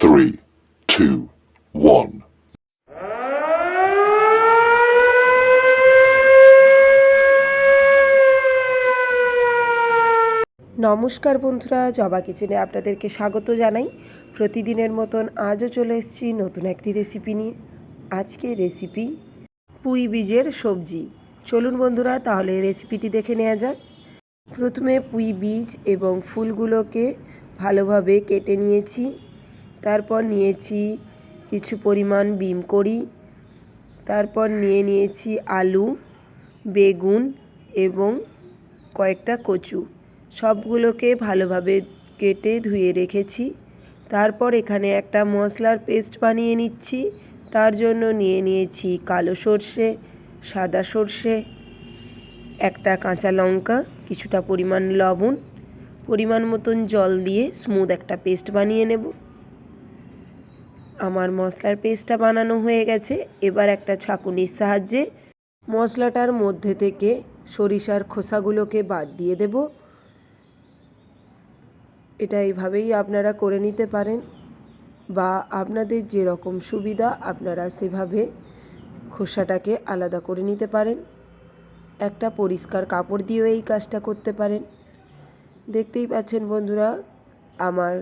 three, two, one. নমস্কার বন্ধুরা জবা কিচেনে আপনাদেরকে স্বাগত জানাই। প্রতিদিনের মতন আজও চলে এসেছি নতুন একটি রেসিপি নিয়ে। আজকে রেসিপি পুঁই বীজের সবজি। চলুন বন্ধুরা তাহলে রেসিপিটি দেখে নেওয়া যাক। প্রথমে পুঁই বীজ এবং ফুলগুলোকে ভালোভাবে কেটে নিয়েছি। তারপর নিয়েছি কিছু পরিমাণ বিম করি তারপর নিয়ে নিয়েছি আলু, বেগুন এবং কয়েকটা কচু। সবগুলোকে ভালোভাবে কেটে ধুয়ে রেখেছি। তারপর এখানে একটা মশলার পেস্ট বানিয়ে নিচ্ছি। তার জন্য নিয়ে নিয়েছি কালো সর্ষে, সাদা সর্ষে, একটা কাঁচা লঙ্কা, কিছুটা পরিমাণ লবণ, পরিমাণ মতন জল দিয়ে স্মুথ একটা পেস্ট বানিয়ে নেব। আমার মশলার পেস্টটা বানানো হয়ে গেছে। এবার একটা ছাঁকুনির সাহায্যে মশলাটার মধ্যে থেকে সরিষার খোসাগুলোকে বাদ দিয়ে দেব। এটা এইভাবেই আপনারা করে নিতে পারেন বা আপনাদের যেরকম সুবিধা আপনারা সেভাবে খোসাটাকে আলাদা করে নিতে পারেন। একটা পরিষ্কার কাপড় দিয়েও এই কাজটা করতে পারেন। দেখতেই পাচ্ছেন বন্ধুরা, আমার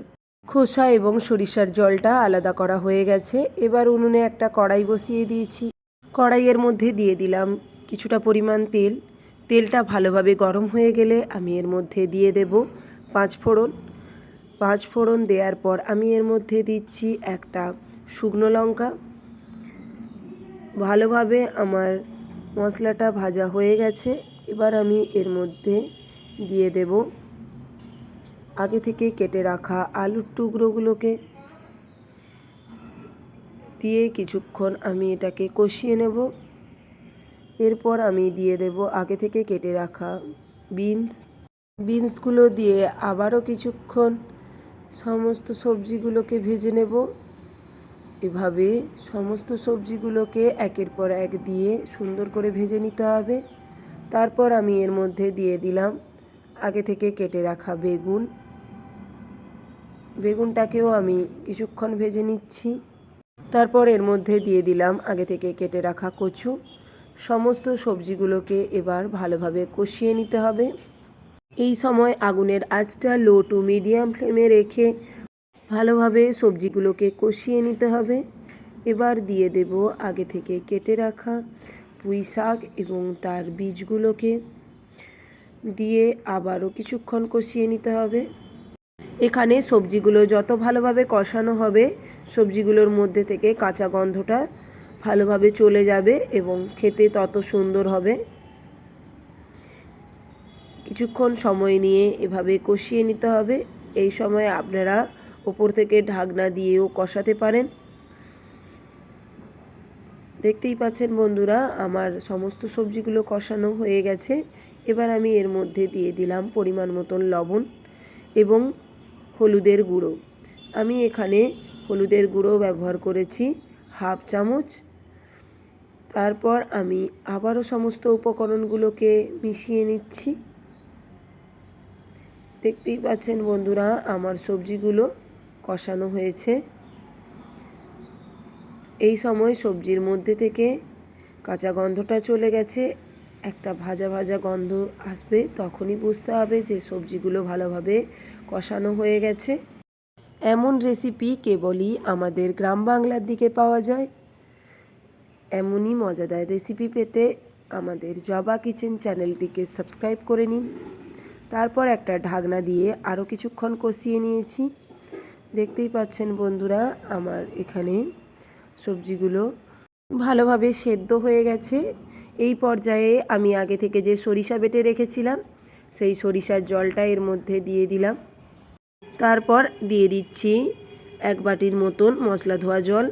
খোসা এবং সরিষার জলটা আলাদা করা হয়ে গেছে। এবার উনুনে একটা কড়াই বসিয়ে দিয়েছি। কড়াইয়ের মধ্যে দিয়ে দিলাম কিছুটা পরিমাণ তেল। তেলটা ভালোভাবে গরম হয়ে গেলে আমি এর মধ্যে দিয়ে দেব পাঁচ ফোড়ন। পাঁচ ফোড়ন দেওয়ার পর আমি এর মধ্যে দিচ্ছি একটা শুকনো লঙ্কা। ভালোভাবে আমার মশলাটা ভাজা হয়ে গেছে। এবার আমি এর মধ্যে দিয়ে দেব আগে থেকে কেটে রাখা আলুর টুকরোগুলোকে দিয়ে কিছুক্ষণ আমি এটাকে কষিয়ে নেব। এরপর আমি দিয়ে দেব আগে থেকে কেটে রাখা বিনস। বিনসগুলো দিয়ে আবারও কিছুক্ষণ সমস্ত সবজিগুলোকে ভেজে নেব। এভাবে সমস্ত সবজিগুলোকে একের পর এক দিয়ে সুন্দর করে ভেজে নিতে হবে। তারপর আমি এর মধ্যে দিয়ে দিলাম আগে থেকে কেটে রাখা বেগুন। বেগুনটাকেও আমি কিছুক্ষণ ভেজে নিচ্ছি। তারপর এর মধ্যে দিয়ে দিলাম আগে থেকে কেটে রাখা কচু। সমস্ত সবজিগুলোকে এবার ভালোভাবে কষিয়ে নিতে হবে। এই সময় আগুনের আঁচটা লো টু মিডিয়াম ফ্লেমে রেখে ভালোভাবে সবজিগুলোকে কষিয়ে নিতে হবে। এবার দিয়ে দেব আগে থেকে কেটে রাখা পুঁই শাক এবং তার বীজগুলোকে। দিয়ে আবারও কিছুক্ষণ কষিয়ে নিতে হবে। এখানে সবজিগুলো যত ভালোভাবে কষানো হবে, সবজিগুলোর মধ্যে থেকে কাঁচা গন্ধটা ভালোভাবে চলে যাবে এবং খেতে তত সুন্দর হবে। কিছুক্ষণ সময় নিয়ে এভাবে কষিয়ে নিতে হবে। এই সময় আপনারা ওপর থেকে ঢাকনা দিয়েও কষাতে পারেন। দেখতেই পাচ্ছেন বন্ধুরা, আমার সমস্ত সবজিগুলো কষানো হয়ে গেছে। এবার আমি এর মধ্যে দিয়ে দিলাম পরিমাণ মতন লবণ এবং হলুদের গুঁড়ো। আমি এখানে হলুদের গুঁড়ো ব্যবহার করেছি হাফ চামচ। তারপর আমি আবারও সমস্ত উপকরণগুলোকে মিশিয়ে নিচ্ছি। দেখতেই পাচ্ছেন বন্ধুরা, আমার সবজিগুলো কষানো হয়েছে। এই সময় সবজির মধ্যে থেকে কাঁচা গন্ধটা চলে গেছে একটা ভাজা ভাজা গন্ধ আসবে, তখনই বুঝতে হবে যে সবজিগুলো ভালোভাবে কষানো হয়ে গেছে। এমন রেসিপি কেবলই আমাদের গ্রাম বাংলার দিকে পাওয়া যায়। এমনই মজাদার রেসিপি পেতে আমাদের জবা কিচেন চ্যানেলটিকে সাবস্ক্রাইব করে নিন। তারপর একটা ঢাকনা দিয়ে আরও কিছুক্ষণ কষিয়ে নিয়েছি। দেখতেই পাচ্ছেন বন্ধুরা, আমার এখানে সবজিগুলো ভালোভাবে সেদ্ধ হয়ে গেছে। এই পর্যায়ে আমি আগে থেকে যে সরিষা বেটে রেখেছিলাম, সেই সরিষার জলটা এর মধ্যে দিয়ে দিলাম। তারপর দিয়ে দিচ্ছি এক বাটির মতন মশলা ধোয়া জল।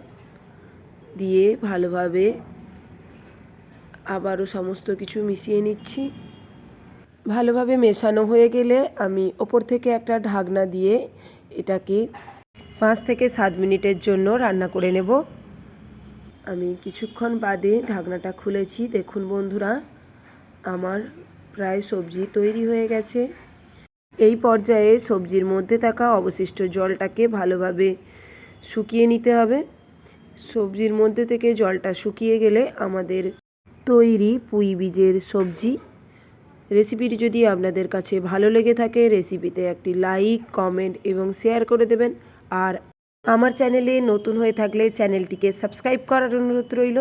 দিয়ে ভালোভাবে আবারও সমস্ত কিছু মিশিয়ে নিচ্ছি। ভালোভাবে মেশানো হয়ে গেলে আমি ওপর থেকে একটা ঢাকনা দিয়ে এটাকে পাঁচ থেকে সাত মিনিটের জন্য রান্না করে নেব। আমি কিছুক্ষণ বাদে ঢাকনাটা খুলেছি। দেখুন বন্ধুরা, আমার প্রায় সবজি তৈরি হয়ে গেছে। এই পর্যায়ে সবজির মধ্যে থাকা অবশিষ্ট জলটাকে ভালোভাবে শুকিয়ে নিতে হবে। সবজির মধ্যে থেকে জলটা শুকিয়ে গেলে আমাদের তৈরি পুঁই বীজের সবজি। রেসিপিটি যদি আপনাদের কাছে ভালো লেগে থাকে, রেসিপিতে একটি লাইক, কমেন্ট এবং শেয়ার করে দেবেন। আর আমার চ্যানেলে নতুন হয়ে থাকলে চ্যানেলটিকে সাবস্ক্রাইব করার অনুরোধ রইল।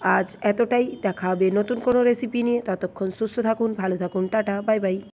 আজ এতটাই। দেখা হবে নতুন কোনো রেসিপি নিয়ে। ততক্ষণ সুস্থ থাকুন, ভালো থাকুন। Tata, bye bye.